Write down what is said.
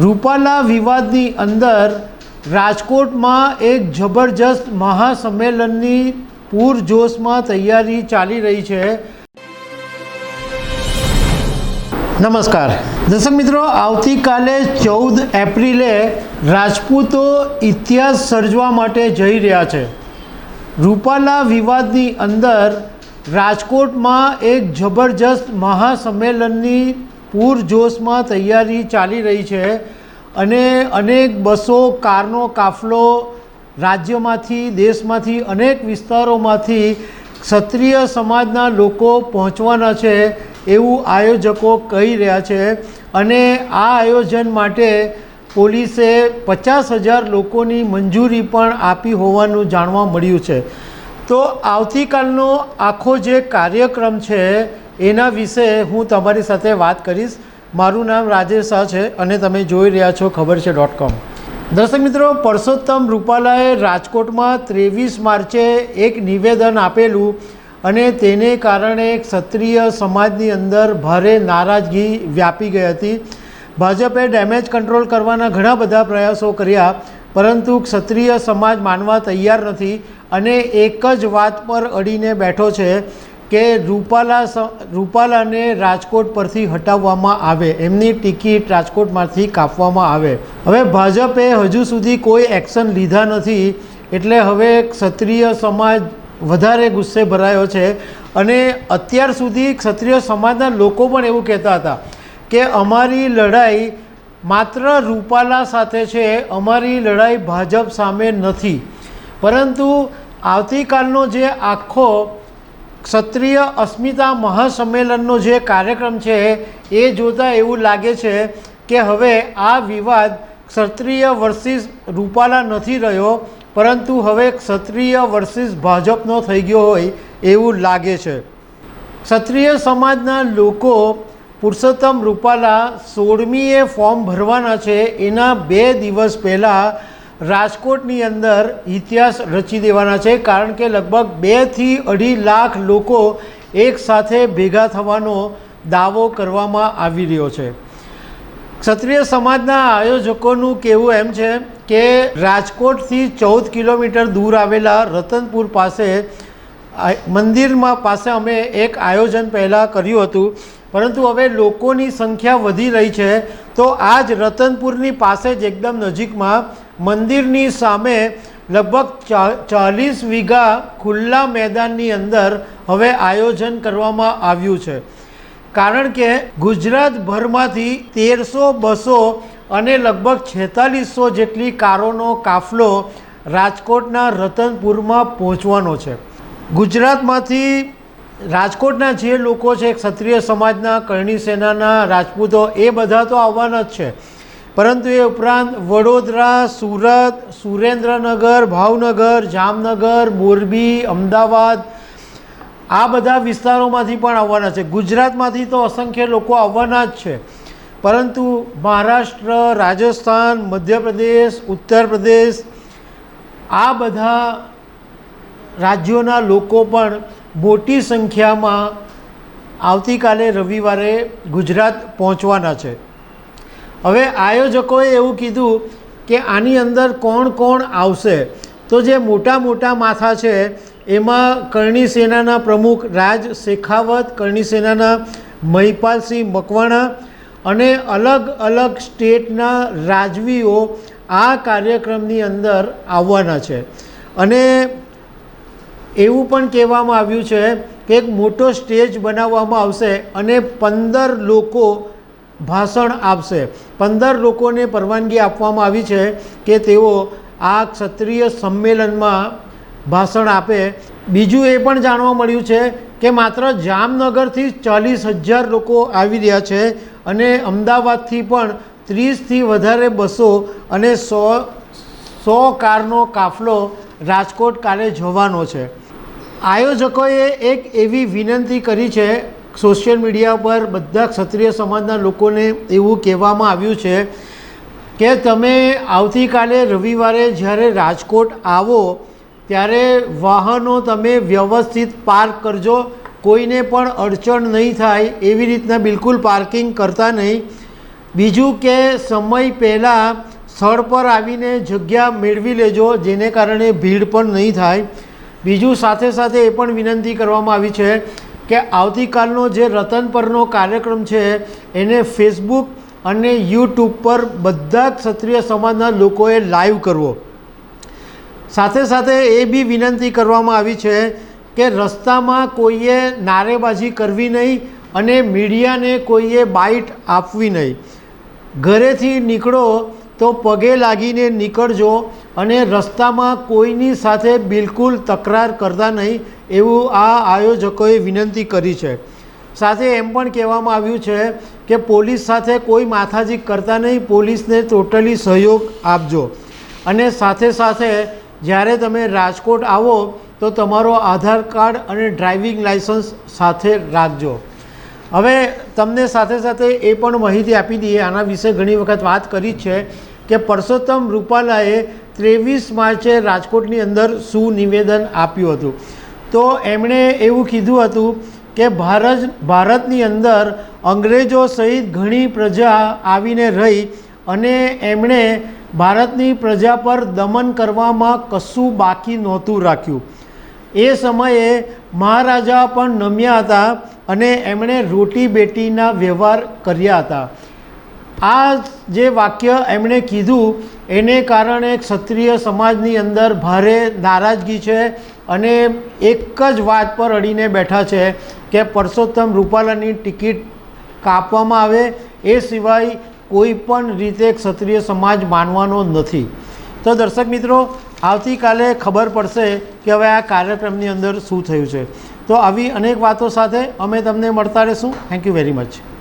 રૂપાલા વિવાદની અંદર રાજકોટમાં એક જબરજસ્ત મહાસંમેલનની પૂરજોશમાં તૈયારી ચાલી રહી છે. નમસ્કાર. દર્શક મિત્રો, આવતીકાલે ચૌદ એપ્રિલે રાજપૂતો ઇતિહાસ સર્જવા માટે જઈ રહ્યા છે. રૂપાલા વિવાદની અંદર રાજકોટમાં એક જબરજસ્ત મહાસંમેલનની પૂરજોશમાં તૈયારી ચાલી રહી છે અને અનેક બસો, કારનો, કાફલો રાજ્યમાંથી, દેશમાંથી, અનેક વિસ્તારોમાંથી ક્ષત્રિય સમાજના લોકો પહોંચવાના છે એવું આયોજકો કહી રહ્યા છે. અને આ આયોજન માટે પોલીસે પચાસ હજાર લોકોની મંજૂરી પણ આપી હોવાનું જાણવા મળ્યું છે. તો આવતીકાલનો આખો જે કાર્યક્રમ છે એના વિશે હું તમારી સાથે વાત કરીશ. મારું નામ રાજેશ શાહ છે અને તમે જોઈ રહ્યા છો ખબર છે ડોટ કોમ. દર્શક મિત્રો, પરસોત્તમ રૂપાલાએ રાજકોટમાં ત્રેવીસ માર્ચે એક નિવેદન આપેલું અને તેને કારણે ક્ષત્રિય સમાજની અંદર ભારે નારાજગી વ્યાપી ગઈ હતી. ભાજપે ડેમેજ કંટ્રોલ કરવાના ઘણા બધા પ્રયાસો કર્યા, પરંતુ ક્ષત્રિય સમાજ માનવા તૈયાર નથી અને એક જ વાત પર અડીને બેઠો છે. કે રૂપાલા રૂપાલાને રાજકોટ પરથી હટાવવામાં આવે. એમની ટિકિટ રાજકોટમાંથી કાપવામાં આવે. હવે ભાજપે હજુ સુધી કોઈ એક્શન લીધા નથી, એટલે હવે ક્ષત્રિય સમાજ વધારે ગુસ્સે ભરાયો છે. અને અત્યાર સુધી ક્ષત્રિય સમાજના લોકો પણ એવું કહેતા હતા કે અમારી લડાઈ માત્ર રૂપાલા સાથે છે, અમારી લડાઈ ભાજપ સામે નથી. પરંતુ આવતીકાલનો જે આખો ક્ષત્રિય અસ્મિતા મહાસંમેલનનો જે કાર્યક્રમ છે, એ જોતાં એવું લાગે છે કે હવે આ વિવાદ ક્ષત્રિય વર્સિસ રૂપાલા નથી રહ્યો, પરંતુ હવે ક્ષત્રિય વર્સિસ ભાજપનો થઈ ગયો હોય એવું લાગે છે. ક્ષત્રિય સમાજના લોકો પુરુષોત્તમ રૂપાલા સોળમીએ ફોર્મ ભરવાના છે, એના બે દિવસ પહેલાં રાજકોટની અંદર ઇતિહાસ રચી દેવાના છે, કારણ કે લગભગ બેથી અઢી લાખ લોકો એકસાથે ભેગા થવાનો દાવો કરવામાં આવી રહ્યો છે. ક્ષત્રિય સમાજના આયોજકોનું કહેવું એમ છે કે રાજકોટથી ચૌદ કિલોમીટર દૂર આવેલા રતનપુર પાસે મંદિરમાં પાસે અમે એક આયોજન પહેલાં કર્યું હતું. પરંતુ હવે લોકોની સંખ્યા વધી રહી છે, તો આ જ રતનપુરની પાસે જ એકદમ નજીકમાં મંદિરની સામે લગભગ ચાલીસ વીઘા ખુલ્લા મેદાનની અંદર હવે આયોજન કરવામાં આવ્યું છે. કારણ કે ગુજરાતભરમાંથી તેરસો, બસો અને લગભગ છેતાલીસો જેટલી કારોનો કાફલો રાજકોટના રતનપુરમાં પહોંચવાનો છે. ગુજરાતમાંથી રાજકોટના જે લોકો છે, ક્ષત્રિય સમાજના, કરણી સેનાના રાજપૂતો, એ બધા તો આવવાના જ છે. પરંતુ એ ઉપરાંત વડોદરા, સુરત, સુરેન્દ્રનગર, ભાવનગર, જામનગર, મોરબી, અમદાવાદ, આ બધા વિસ્તારોમાંથી પણ આવવાના છે. ગુજરાતમાંથી તો અસંખ્ય લોકો આવવાના જ છે. પરંતુ મહારાષ્ટ્ર, રાજસ્થાન, મધ્યપ્રદેશ ઉત્તર પ્રદેશ આ બધા રાજ્યોના લોકો પણ મોટી સંખ્યામાં આવતીકાલે રવિવારે ગુજરાત પહોંચવાના છે. હવે આયોજકોએ એવું કીધું કે આની અંદર કોણ કોણ આવશે? તો જે મોટા મોટા માથા છે, એમાં કરણી સેનાના પ્રમુખ રાજ શેખાવત, કરણી સેનાના મહિપાલસિંહ મકવાણા અને અલગ અલગ સ્ટેટના રાજવીઓ આ કાર્યક્રમની અંદર આવવાના છે. અને એવું પણ કહેવામાં આવ્યું છે કે એક મોટો સ્ટેજ બનાવવામાં આવશે અને પંદર લોકો ભાષણ આપશે. પંદર લોકોને પરવાનગી આપવામાં આવી છે કે તેઓ આ ક્ષત્રિય સંમેલનમાં ભાષણ આપે. બીજું એ પણ જાણવા મળ્યું છે કે માત્ર જામનગરથી ચાલીસ હજાર લોકો આવી રહ્યા છે અને અમદાવાદથી પણ ત્રીસથી વધારે બસો અને સો સો કારનો કાફલો રાજકોટ કાલે જવાનો છે. આયોજકોએ એક એવી વિનંતી કરી છે સોશિયલ મીડિયા પર બધા ક્ષત્રિય સમાજના લોકોને એવું કહેવામાં આવ્યું છે કે તમે આવતીકાલે રવિવારે જ્યારે રાજકોટ આવો, ત્યારે વાહનો તમે વ્યવસ્થિત પાર્ક કરજો. કોઈને પણ અડચણ નહીં થાય, એવી રીતના બિલકુલ પાર્કિંગ કરતા નહીં. બીજું કે સમય પહેલાં સ્થળ પર આવીને જગ્યા મેળવી લેજો, જેને કારણે ભીડ પણ નહીં થાય. બીજું સાથે સાથે એ પણ વિનંતી કરવામાં આવી છે કે આવતીકાલનો જે રતન પરનો કાર્યક્રમ છે, એને ફેસબુક અને યુટ્યુબ પર બધા જ ક્ષત્રિય સમાજના લોકોએ લાઈવ કરવો. સાથે સાથે એ બી વિનંતી કરવામાં આવી છે કે રસ્તામાં કોઈએ નારેબાજી કરવી નહીં અને મીડિયાને કોઈએ બાઇટ આપવી નહીં. ઘરેથી નીકળો તો પગે લાગીને નીકળજો અને રસ્તામાં કોઈની સાથે બિલકુલ તકરાર કરતા નહીં એવું આ આયોજકોએ વિનંતી કરી છે. સાથે એમ પણ કહેવામાં આવ્યું છે કે પોલીસ સાથે કોઈ માથાજી કરતા નહીં, પોલીસને ટોટલી સહયોગ આપજો. અને સાથે સાથે જ્યારે તમે રાજકોટ આવો, તો તમારો આધાર કાર્ડ અને ડ્રાઇવિંગ લાઇસન્સ સાથે રાખજો. હવે તમને સાથે સાથે એ પણ માહિતી આપી દઈએ. આના વિશે ઘણી વખત વાત કરી છે કે પરસોત્તમ રૂપાલાએ ત્રેવીસ માર્ચે રાજકોટની અંદર સુનિવેદન આપ્યું હતું. તો એમણે એવું કીધું હતું કે ભારત, ભારતની અંદર અંગ્રેજો સહિત ઘણી પ્રજા આવીને રહી અને એમણે ભારતની પ્રજા પર દમન કરવામાં કશું બાકી નહોતું રાખ્યું. એ સમયે મહારાજા પણ નમ્યા હતા અને એમણે રોટી બેટીના વ્યવહાર કર્યા હતા. આ જે વાક્ય એમણે કીધું એને કારણે ક્ષત્રિય સમાજની અંદર ભારે નારાજગી છે અને એક જ વાત પર અડીને બેઠા છે કે પરસોત્તમ રૂપાલાની ટિકિટ કાપવામાં આવે એ સિવાય કોઈ પણ રીતે ક્ષત્રિય સમાજ માનવાનો નથી. તો દર્શક મિત્રો, આવતીકાલે ખબર પડશે કે હવે આ કાર્યક્રમની અંદર શું થયું છે. તો આવી અનેક વાતો સાથે અમે તમને મળતા રહીશું. Thank you very much